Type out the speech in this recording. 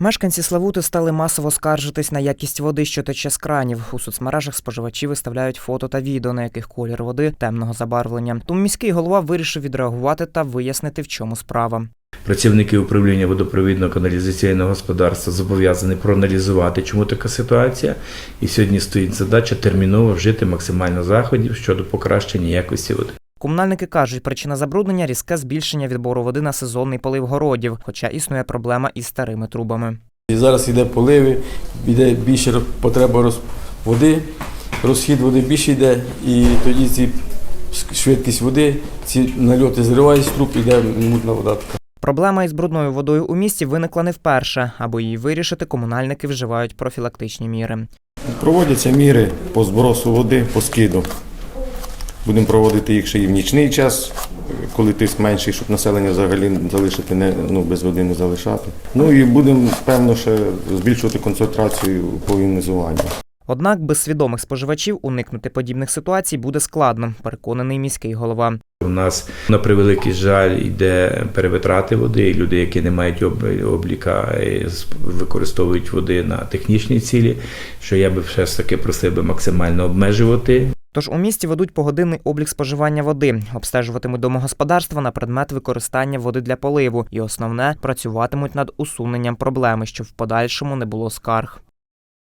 Мешканці Славути стали масово скаржитись на якість води, що тече з кранів. У соцмережах споживачі виставляють фото та відео, на яких колір води темного забарвлення. Тому міський голова вирішив відреагувати та вияснити, в чому справа. Працівники управління водопровідного каналізаційного господарства зобов'язані проаналізувати, чому така ситуація. І сьогодні стоїть задача терміново вжити максимально заходів щодо покращення якості води. Комунальники кажуть, причина забруднення різке збільшення відбору води на сезонний полив городів, хоча існує проблема із старими трубами. І зараз йде поливи, йде більше потреба роз... води, розхід води більше йде, і тоді ці швидкість води, ці нальоти зривають з труб, йде мутна вода. така. Проблема із брудною водою у місті виникла не вперше. Аби її вирішити, комунальники вживають профілактичні міри. Проводяться міри по збросу води, по скиду. Будемо проводити їх ще і в нічний час, коли тиск менший, щоб населення взагалі залишити не, ну, без води не залишати. Ну і будемо, певно, ще збільшувати концентрацію по. Однак без свідомих споживачів уникнути подібних ситуацій буде складно, переконаний міський голова. У нас на превеликий жаль йде перевитрати води, і люди, які не мають обліка, з- використовують води на технічні цілі, що я би все ж таки просив би максимально обмежувати. Тож у місті ведуть погодинний облік споживання води, обстежуватимуть домогосподарства на предмет використання води для поливу, і основне працюватимуть над усуненням проблеми, щоб в подальшому не було скарг.